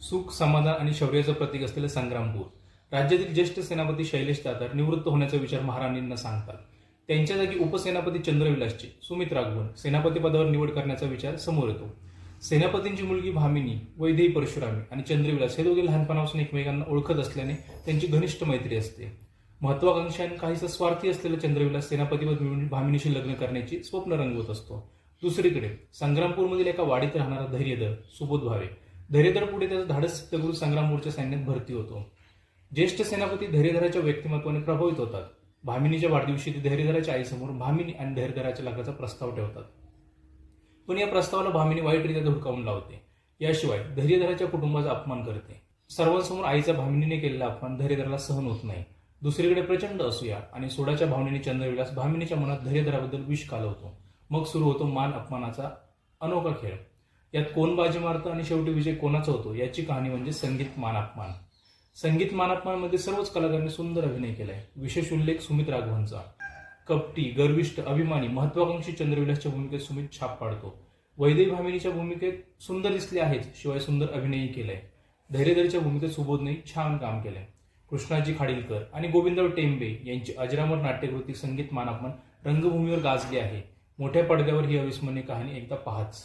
सुख समाधान आणि शौर्याचं प्रतीक असलेलं संग्रामपूर राज्यातील ज्येष्ठ सेनापती शैलेश दादर निवृत्त होण्याचा विचार महाराणींना सांगतात. त्यांच्या जागी उपसेनापती चंद्रविलासची सुमित राघवन सेनापती पदावर निवड करण्याचा विचार समोर येतो. सेनापतींची मुलगी भामिनी वैदेही परशुरामी आणि चंद्रविलास हे दोघे लहानपणापासून एकमेकांना ओळखत असल्याने त्यांची घनिष्ठ मैत्री असते. महत्वाकांक्षा आणि काहीसा स्वार्थी असलेला चंद्रविलास सेनापतीपद मिळून भामिनीशी लग्न करण्याची स्वप्न रंगवत असतो. दुसरीकडे संग्रामपूरमधील एका वाडीत राहणारा धैर्यधर सुबोध भावे धैर्यधर पुढे त्याचा धाडस सिद्धगुरु संग्राम मोर्चा सैन्यात भरती होतो. ज्येष्ठ सेनापती धैर्यधराच्या व्यक्तिमत्वाने प्रभावित होतात. भामिनीच्या वाढदिवशी ते धैर्यधराच्या आईसमोर भामिनी आणि धैर्यधराच्या लग्नाचा प्रस्ताव ठेवतात. पण या प्रस्तावाला भामिनी वाईटरित्या धुडकावून लावते. याशिवाय धैर्यधराच्या कुटुंबाचा अपमान करते. सर्वांसमोर आईचा भामिनीने केलेला अपमान धैर्यधराला सहन होत नाही. दुसरीकडे प्रचंड असूया आणि सोडाच्या भावनेने चंद्रविलास भामिनीच्या मनात धैर्यधराबद्दल विष कालवतो. मग सुरू होतो मान अपमानाचा अनोखा खेळ. यात कोण बाजी मारतं आणि शेवटी विजय कोणाचा होतो याची कहाणी म्हणजे संगीत मानापमान. संगीत मानापमानमध्ये सर्वच कलाकारांनी सुंदर अभिनय केलाय. विशेष उल्लेख सुमित राघवनचा. कपटी गर्विष्ठ अभिमानी महत्वाकांक्षी चंद्रविलासच्या भूमिकेत सुमित छाप पाडतो. वैदेही भामिनीच्या भूमिकेत सुंदर दिसले आहेच शिवाय सुंदर अभिनयही केलाय. धैर्यधरच्या भूमिकेत सुबोधने छान काम केलंय. कृष्णाजी खाडीलकर आणि गोविंदराव टेंबे यांची अजरामर नाट्यकृती संगीत मानापमान रंगभूमीवर गाजली आहे. मोठ्या पडद्यावर ही अविस्मरणीय कहाणी एकदा पाहाच.